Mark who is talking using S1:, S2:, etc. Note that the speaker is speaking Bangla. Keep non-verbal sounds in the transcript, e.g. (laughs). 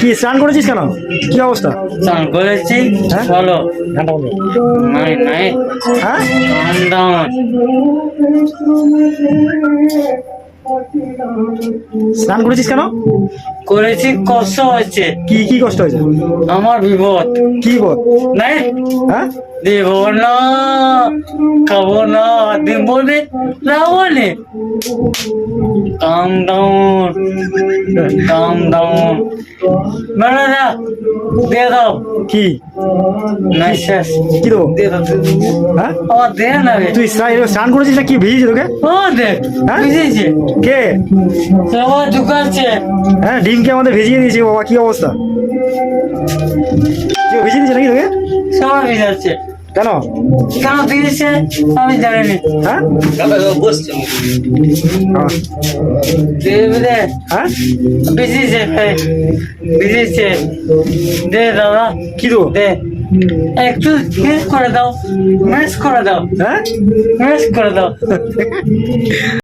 S1: কি স্নান করেছিস কেন? কি অবস্থা?
S2: স্নান করেছি
S1: হ্যাঁ?
S2: নাই
S1: হ্যাঁ?
S2: ডাউন
S1: স্নান করেছিস কেন?
S2: করেছি কষ্ট হচ্ছে
S1: কি কি কষ্ট হয়েছে?
S2: আমার বিপদ।
S1: কি বল
S2: নাই।
S1: হ্যাঁ?
S2: দেব না খাব না দেব নে যাব নে। কাম ডাউন কাম ডাউন মেলা না দিয়ে দাও।
S1: কি?
S2: নাই শেষ
S1: কি দেবো? হ্যাঁ?
S2: আমার দে না রে।
S1: তুই স্নান করেছিস না কি ভিজেছি তোকে?
S2: ও দেখ
S1: হ্যাঁ?
S2: বুঝেছি
S1: কে?
S2: সবার ঢুকাচ্ছে।
S1: হ্যাঁ ডিমকে আমাদের ভিজিয়ে দিয়েছে বাবা কি অবস্থা? কেউ ভিজিয়ে দিয়েছে নাকি তোকে?
S2: সবাই ভিজাচ্ছে।
S1: কেন?
S2: কেন দিয়েছে আমি জানিনি।
S1: হ্যাঁ? হ্যাঁ?
S2: ভিজেছে ভাই। দে দাদা।
S1: কি দেবো
S2: দে। একটু মিস করে দাও। মিস করে দাও।
S1: হ্যাঁ?
S2: মিস করে দাও। (laughs)